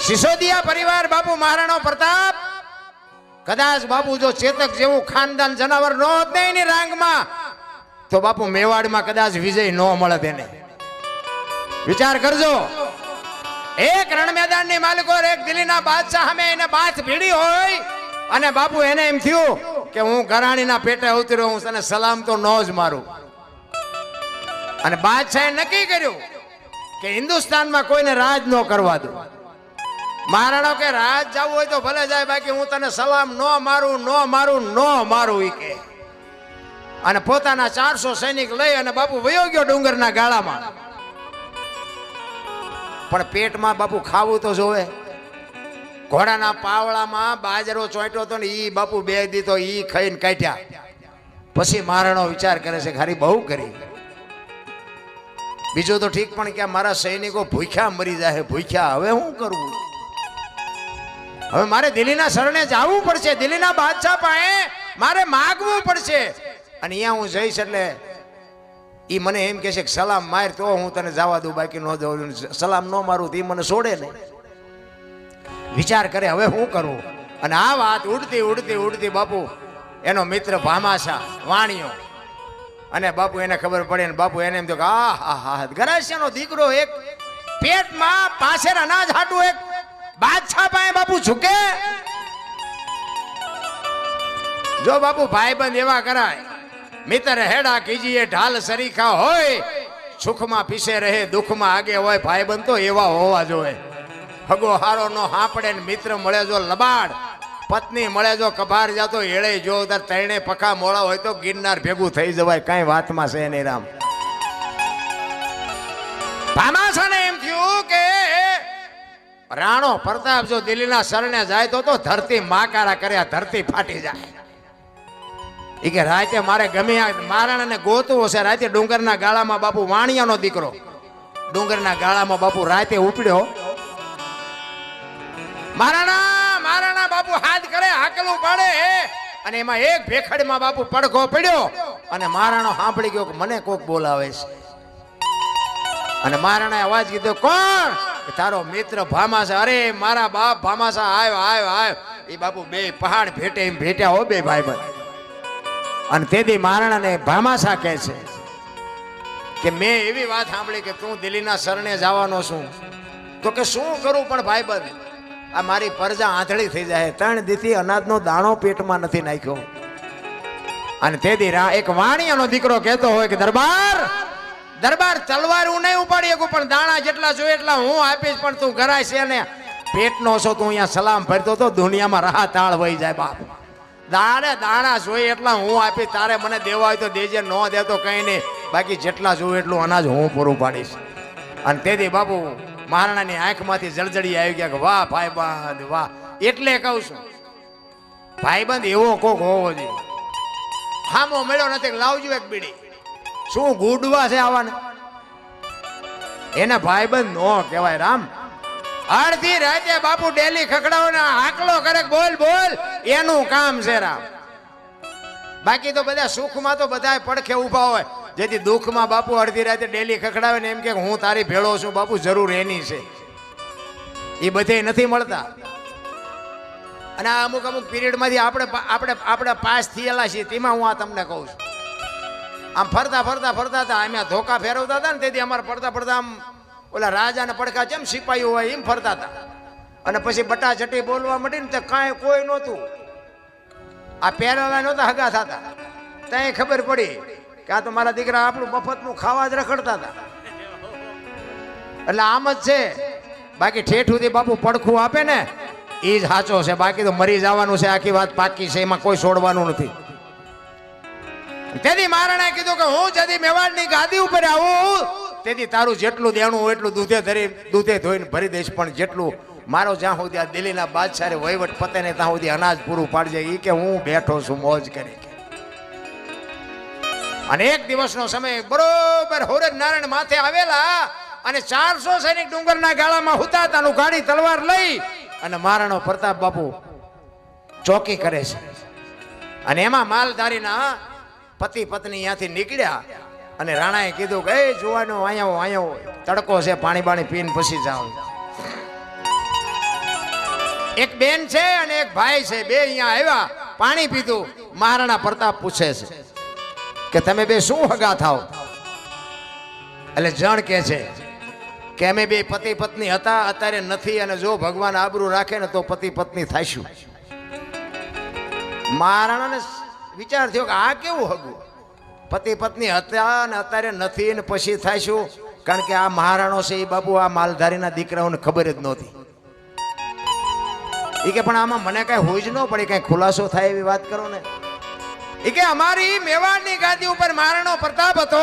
સિસોદિયા પરિવાર બાપુ મહારાણો પ્રતાપ, કદાચ બાપુ જો ચેતક જેવું ખાનદાન જનાવર ન હોત ને રાંગમાં, તો બાપુ મેવાડમાં કદાચ વિજય ન મળે તેને વિચાર કરજો. એક રણ મેદાનની માલિકો એક દિલ્હીના બાદશાહ સામે એને બાથ ભીડી હોય, અને બાપુ એને એમ થયું કે હું ઘરાણીના પેટે ઉતર્યો, હું તને સલામ તો ન જ મારું. અને બાદશાહે નક્કી કર્યું કે હિન્દુસ્તાનમાં કોઈને રાજ ન કરવા દઉં. મહારાણો કે રાત જવું હોય તો ભલે જાય, બાકી હું તને સલામ ન મારું ન મારું ન મારું ઈ કે. અને પોતાના ચારસો સૈનિક લઈ અને બાપુ વયો ગયો ડુંગરના ગાળામાં. પણ પેટમાં બાપુ ખાવું તો જોવે. ઘોડાના પાવળામાં બાજરો ચોંટ્યો હતો ને ઈ બાપુ બે દીધો ઈ ખાઈને કાઢ્યા. પછી મહારાણો વિચાર કરે છે ખાલી બહુ કરી. બીજું તો ઠીક પણ કે મારા સૈનિકો ભૂખ્યા મરી જાય, ભૂખ્યા. હવે શું કરવું? હવે મારે દિલ્હીના શરણે જવું પડશે. દિલ્હીના બાદશાહ પાસે મારે માગવું પડશે. અને અહીંયા હું જઈશ એટલે એ મને એમ કહેશે કે સલામ માર તો હું તને જવા દઉં, બાકી ન દઉં સલામ ન મારું તો એ મને છોડે ને વિચાર કરે, હવે હું કરું? અને આ વાત ઉડતી ઉડતી ઉડતી બાપુ, એનો મિત્ર ભામાશા, વાણિયો. અને બાપુ એને ખબર પડે ને બાપુ એને એમ તો કે આ હા હા ગરાસિયાનો દીકરો એક, પેટમાં પાછળ અનાજ હાટું એક બાદશાહ પાસે બાપુ ઝૂકે? જો બાપુ ભાઈબંધ એવા કરાય, મિત્ર હેડા કીજીએ ઢાલ સરીખા હોય, સુખમાં પીસે રહે, દુઃખમાં આગે હોય, ભાઈબંધ તો એવા હોવા જોઈએ. હગો હારો નો હાંપડે મિત્ર મળે જો લબાડ, પત્ની મળે જો કભાર જાતો, એળે જો તાર તૈણે પખા મોળા હોય તો ગિરનાર ભેગું થઈ જવાય, કાંઈ વાતમાં છે નહીં રામ. ભામાસાને એમ થયું કે રાણો પ્રતાપ જો દિલ્હીના શરણે જાય તો તો ધરતી માકારા કર્યા ધરતી ફાટી જાય. એ કે રાતે મારે ગમે મારાણાને ગોતવો છે રાતે ડુંગરના ગાળામાં બાપુ વાણિયાનો દીકરો. ડુંગરના ગાળામાં બાપુ રાતે ઉપડ્યો. મારાણા મારાણા, બાપુ હાથ કરે હાકલું પાડે. અને એમાં એક ભેખડમાં બાપુ પડખો પડ્યો. અને મારાણો સાંભળી ગયો કે મને કોક બોલાવે છે. અને મારાણાએ અવાજ કીધો, કોણ? તારો મિત્ર ભામાસા, અરે મારા બાપ ભામાસા આવ્યો આવ્યો આવ્યો એ બાપુ બે પહાડ ભેટે એમ ભેટ્યા હો બે ભાઈ ભાઈ અને તેથી મહારાણાને ભામાસા કહે છે કે મેં એવી વાત સાંભળી કે તું દિલ્હીના શરણે જવાનો છું. તો કે શું કરું પણ ભાઈ બંધ આ મારી પરજા આંધળી થઈ જાય. ત્રણ દીથી અનાજનો દાણો પેટમાં નથી નાખ્યો. અને તેથી એક વાણિયાનો દીકરો કહેતો હોય કે, દરબાર દરબાર તલવાર હું નહીં ઉપાડી શકું, પણ દાણા જેટલા જોઈએ એટલા હું આપીશ, પણ તું ઘરાય છે ને. પેટનો છો, તું અહીંયા સલામ ભરતો તો દુનિયામાં રાહ તાળ વહી જાય બાપ. દાણે દાણા જોઈએ એટલા હું આપી તારે મને દેવા હોય તો દેજે, ન દે તો કંઈ નહીં. બાકી જેટલા જોઈએ એટલું અનાજ હું પૂરું પાડીશ. અને તેથી બાપુ, મહારાણાની આંખમાંથી જળજળી આવી ગયા કે વાહ ભાઈબંધ, વાહ. એટલે કહું છું, ભાઈબંધ એવો કોક હોવો જોઈએ. હામો મળ્યો નથી, લાવજો એક બીડી. શું ગુડવા છે આવાને? એને ભાઈબંધ નો કહેવાય, રામ. અડધી રાતે બાપુ ડેલી ખખડાવો ને હાકલો કરે બોલ બોલ. એનું કામ છે, રામ. બાકી તો બધા સુખમાં તો બધા પડખે ઊભા હોય. જેથી દુઃખમાં બાપુ અડધી રાતે ડેલી ખખડાવે ને એમ કે હું તારી ભેળો છું, બાપુ જરૂર એની છે. એ બધે નથી મળતા. અને અમુક અમુક પિરિયડમાંથી આપણે આપણે આપણે પાસ થયેલા છીએ, તેમાં હું આ તમને કહું છું. આમ ફરતા ફરતા ફરતા હતા અમે ધોકા ફેરવતા હતા ને તેથી અમારે ફરતા ફરતા આમ ઓલા રાજાને પડખા જેમ સિપાહીઓ હોય એમ ફરતા હતા. અને પછી બટા ચટી બોલવા માંડી ને તે કાંઈ કોઈ નહોતું. આ પહેરેલા નહોતા હગા થતા. ત્યાં ખબર પડી કે આ તો મારા દીકરા આપણું મફતનું ખાવા જ રખડતા હતા. એટલે આમ જ છે. બાકી ઠેઠ સુધી બાપુ પડખું આપે ને એ જ સાચો છે. બાકી તો મરી જવાનું છે, આખી વાત પાકી છે, એમાં કોઈ છોડવાનું નથી. તેથી મહારાણાએ કીધું કે હું જદી મેવાડની ગાદી ઉપર આવું તેથી તારું જેટલું દેણું એટલું દૂધે ધરી, દૂધે ધોઈને ભરી દઈશ, પણ જેટલું મારો જ્યાં સુધી આ દિલ્હીના બાદશાહે વહીવટ પતે ને ત્યાં સુધી અનાજ પૂરું પાડજે એ કે હું બેઠો છું, મોજ કરી અને એક દિવસનો સમય બરોબર હોરજ નારાયણ માથે આવેલા અને ચારસો સૈનિક ડુંગરના ગાળામાં હુતાતાનું ગાડી તલવાર લઈ અને મહારાણો પ્રતાપ બાપુ ચોકી કરે છે. અને એમાં માલધારીના પતિ પત્ની અહીંયાથી નીકળ્યા અને રાણાએ કીધું કે એ જોવાનો આવો, અહીંયા તડકો છે પાણી બાણી પીને પછી જાઓ એક બેન છે અને એક ભાઈ છે બે અહીંયા આવ્યા પાણી પીધું. મહારાણા પ્રતાપ પૂછે છે કે તમે બે શું હગા થાવ? એટલે જણ કે છે કે અમે બે પતિ પત્ની હતા અત્યારે નથી અને જો ભગવાન આબરૂ રાખે ને તો પતિ પત્ની થાઈશું મહારાણાને વિચાર થયો કે આ કેવું હગું? પતિ પત્ની હતા અને અત્યારે નથી ને પછી થાઈશું કારણ કે આ મહારાણો છે એ બાબુ આ માલધારીના દીકરાઓને ખબર જ નહોતી. એ કે પણ આમાં મને કઈ હોય જ ન પડે, કઈ ખુલાસો થાય એવી વાત કરો ને. એ કે અમારી મેવાડની ગાદી ઉપર મહારાણો પ્રતાપ હતો.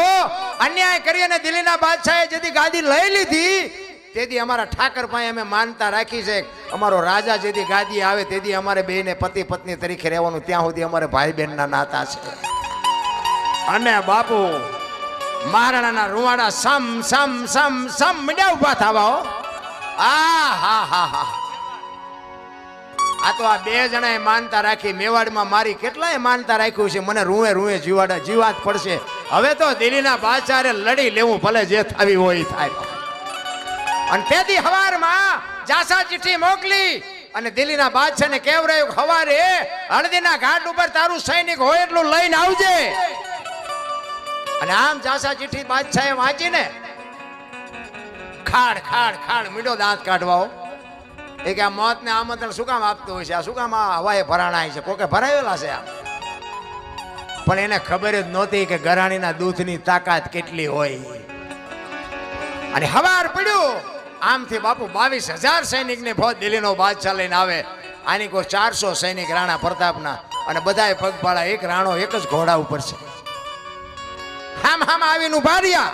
અન્યાય કરી અને દિલ્હીના બાદશાહે જેથી ગાદી લઈ લીધી તેથી અમારા ઠાકર પાસે અમે માનતા રાખી છે, અમારો રાજા જેથી ગાદી આવે તેથી અમારે બેને પતિ પત્ની તરીકે રહેવાનું ત્યાં સુધી અમારે ભાઈ બહેનના નાતા છે. અને બાપુ, મહારાણાના રૂવાડા સમ સમ સમ સમ, મીડિયા ઊભા થવા હો. આ, હા હા હા. આ તો આ બે જણાએ માનતા રાખી, મેવાડમાં મારી કેટલાય માનતા રાખ્યું છે, મને રૂએ રૂએ જીવાડા જીવાત પડશે. હવે તો દિલ્હીના બાચારે લડી લેવું ભલે જે થવી હોય થાય. અને તેથી હવારમાં જાસા ચિઠ્ઠી મોકલી અને દિલ્હીના બાદશાહને કેવરાયું હવારે હળદીના ઘાટ ઉપર તારું સૈનિક હોય એટલું લઈને આવજે. અને આમ જાસા ચિઠ્ઠી બાદશાહે વાંચીને ખાડ ખાડ ખાડ મીડો દાંત કાઢવાઓ એ કે આ મોતને આમંત્રણ શું કામ આપતું હોય છે? આ શું કામ આ હવાએ ભરાણાય છે? કોકે ભરાયેલા છે આ પણ એને ખબર જ નહોતી કે ગરાણીના દૂધની તાકાત કેટલી હોય. અને હવાર પડ્યું. આમથી બાપુ બાવીસ હજાર સૈનિકને ફોજ દિલ્હીનો બાદશાહ લઈને આવે. આની કોઈ ચારસો સૈનિક રાણા પ્રતાપના અને બધા પગપાળા એક રાણો એક જ ઘોડા ઉપર છે. હામ હામ આવીને ઊભા રહ્યા.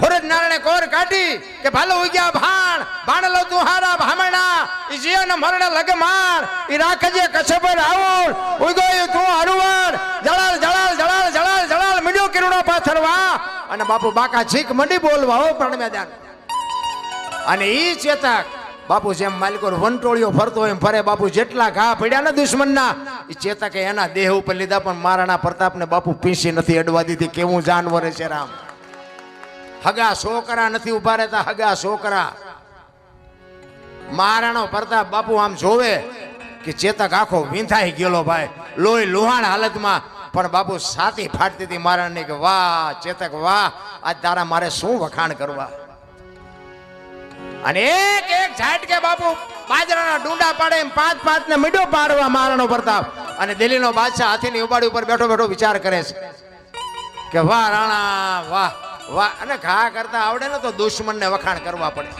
નારાયણે કોર કાઢી કે ભાલો ઉગ્યા ભાણ ભાણલો તુહારા ભામણા ઈ જીવન મરણ લગમાર, ઈ રાખજે કચ્છ પર આવોર ઉગોય તું હરુવાર જળાલ જળાલ જળાલ જળાલ જળાલ, મીડ્યો કિરણો પાથરવા અને બાપુ બાકા છીક મંડી બોલવા હો પણ મેદાન. અને એ ચેતક બાપુ જેમ માલિકો વંટોળીઓ ફરતો એમ ફરે. બાપુ જેટલા ઘા પડ્યા ને દુશ્મનના એ ચેતકે એના દેહ ઉપર લીધા પણ મહારાણા પ્રતાપને બાપુ પીસી નથી અડવા દીધી. કેવું જાનવર છે રામ. હગા છોકરા નથી ઊભા રહેતા, હગા છોકરા. મહારાણો પ્રતાપ બાપુ આમ જોવે કે ચેતક આખો વિંધાઈ ગયેલો ભાઈ. લોહી લુહાણ હાલતમાં, પણ બાપુ સાતી ફાટતી હતી મહારાણની કે વાહ ચેતક વાહ, આજ તારા મારે શું વખાણ કરવા? અને એક એક ઝાટકે બાપુ બાજરાના ડુંડા પાડે એમ પાંચ પાંચ ને મીડો પાડવા મહારાણો પ્રતાપ અને દિલ્હીનો બાદશાહ હાથીની ઉબાડી ઉપર બેઠો બેઠો વિચાર કરે છે કે વાહ રાણા, વાહ વાહ. અને ઘા કરતા આવડે ને તો દુશ્મનને વખાણ કરવા પડે.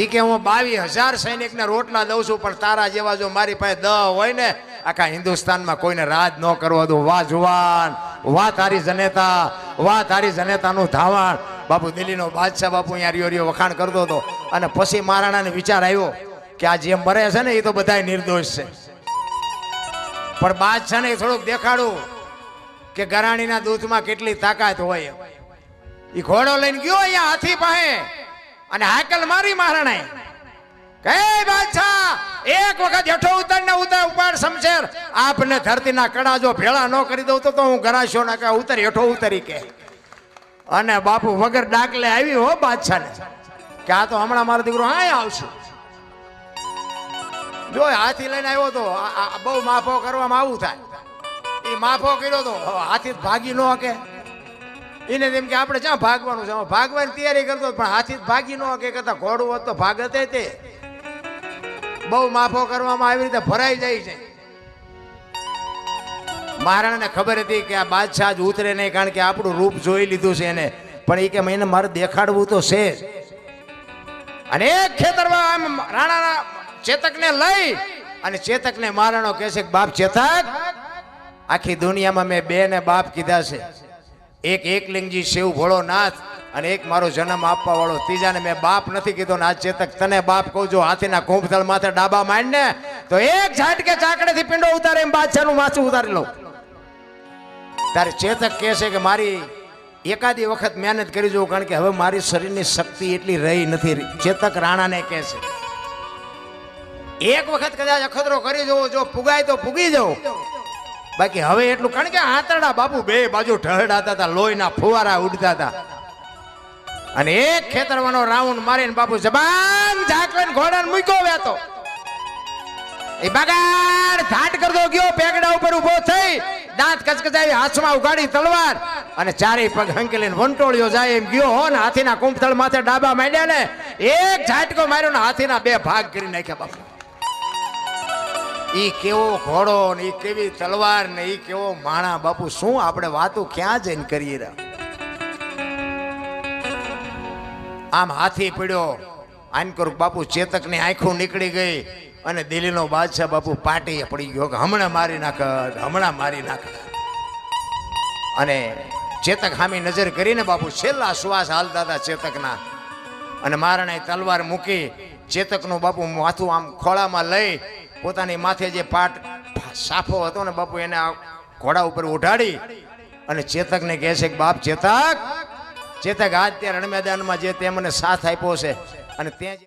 ઈ કે હું બાવીસ હજાર સૈનિકને રોટલા દઉં છું, પણ તારા જેવા જો મારી પાસે દ હોય ને, આખા હિન્દુસ્તાનમાં કોઈને રાજ ન કરવા દઉં. વાહ જુવાન, વાહ તારી જનેતા, વાહ તારી જનેતાનું ધાવણ. બાપુ દિલ્હીનો બાદશાહ બાપુ અહીંયા રિયો રિયો વખાણ કરતો હતો. અને પછી મહારાણાને વિચાર આવ્યો કે આ જે મરે છે ને, એ તો બધા નિર્દોષ છે. પણ બાદશાહને થોડુંક દેખાડું કે ગરાણીના દૂધમાં કેટલી તાકાત હોય. એ ઘોડો લઈને ગયો અહીંયા હાથી પાસે. અને હાકલ મારી મહારાણાએ. કે બાદશાહ, એક વખત હેઠો ઉતર ને ઉતર ઉપાડ સમશેર આપને ધરતીના કડા જો ભેળા ન કરી દઉં તો હું ગરાશો ના કે ઉતર, હેઠો ઉતરી કે. અને બાપુ વગર ડાકલે આવી હો બાદશાહને. કે આ તો હમણાં મારો દીકરો હા આવશે. જો હાથી લઈને આવ્યો તો બહુ માફો કરવામાં આવું થાય. એ માફો કર્યો તો હાથી ભાગી ન કે એને તેમ કે આપણે ક્યાં ભાગવાનું છે ભાગવાની તૈયારી કરતો પણ હાથી ભાગી ન હકે કરતા ઘોડું હોત તો ભાગતે તે. બહુ માફો કરવામાં આવી રીતે ભરાઈ જાય છે. મહારાણાને ખબર હતી કે આ બાદશાહ જ ઉતરે નહીં કારણ કે આપણું રૂપ જોઈ લીધું છે એને. પણ એ કે એને મારે દેખાડવું તો છે જ. અને એક ખેતરમાં આમ રાણાના ચેતકને લઈ અને ચેતકને મહારાણો કહે છે કે, બાપ ચેતક, આખી દુનિયામાં મેં બે ને બાપ કીધા છે. એક એકલિંગજી શિવ ભોળોનાથ અને એક મારો જન્મ આપવા વાળો ત્રીજાને મેં બાપ નથી કીધો ને આ ચેતક તને બાપ કહું જો હાથીના કુંભતળ માથે ડાબા માંડ ને તો એક ઝાટકે ચાકડેથી પિંડો ઉતારે એમ બાદશાહનું માથું ઉતારી લઉં તારે ચેતક કહે છે કે મારી એકાદી વખત મહેનત કરી જોઉં, કારણ કે હવે મારી શરીરની શક્તિ એટલી રહી નથી. ચેતક રાણાને કહે છે, એક વખત કદાચ અખતરો કરી જોવો જો પુગાય તો ફૂગી જાઉં. બાકી હવે એટલું, કારણ કે આંતરડા બાપુ બે બાજુ ઢળડાતા હતા, લોહીના ફુવારા ઉડતા હતા. અને એક ખેતરવાનો રાઉન્ડ મારીને બાપુ જબાન ઝાકવીને ઘોડાને મૂક્યો વેતો એ બગાડ ઘાટ કરતો ગયો, પેગડા ઉપર ઊભો થઈ. દાંત કચકચાવી હાથમાં ઉગાડી તલવાર અને ચારેય પગ હંકેલીને વંટોળિયો જાય એમ ગયો હો ને હાથીના કુંભથળ માથે ડાબા માંડ્યા ને, એક ઝાટકો માર્યો ને હાથીના બે ભાગ કરી નાખ્યા બાપુ. ઈ કેવો ઘોડો ને ઈ કેવી તલવાર ને ઈ કેવો માણા બાપુ, શું આપણે વાતો ક્યાં જઈને કરીએ રહ્યા આમ હાથી પડ્યો. આનકોર બાપુ, ચેતકની આંખો નીકળી ગઈ. અને દિલ્હીનો બાદશાહ બાપુ પાટીએ પડી ગયો હમણાં મારી નાખ, હમણાં મારી નાખ. અને ચેતક હામી નજર કરીને બાપુ છેલ્લા શ્વાસ હાલતા હતા ચેતકના. અને મહારાણાએ તલવાર મૂકી ચેતકનું બાપુ માથું આમ ખોળામાં લઈ પોતાની માથે જે પાટ સાફો હતો ને બાપુ એને ઘોડા ઉપર ઉઠાડી અને ચેતકને કહે છે કે, બાપ ચેતક ચેતક આજ ત્યાં રણ મેદાનમાં જે તે મને સાથ આપ્યો છે. અને ત્યાં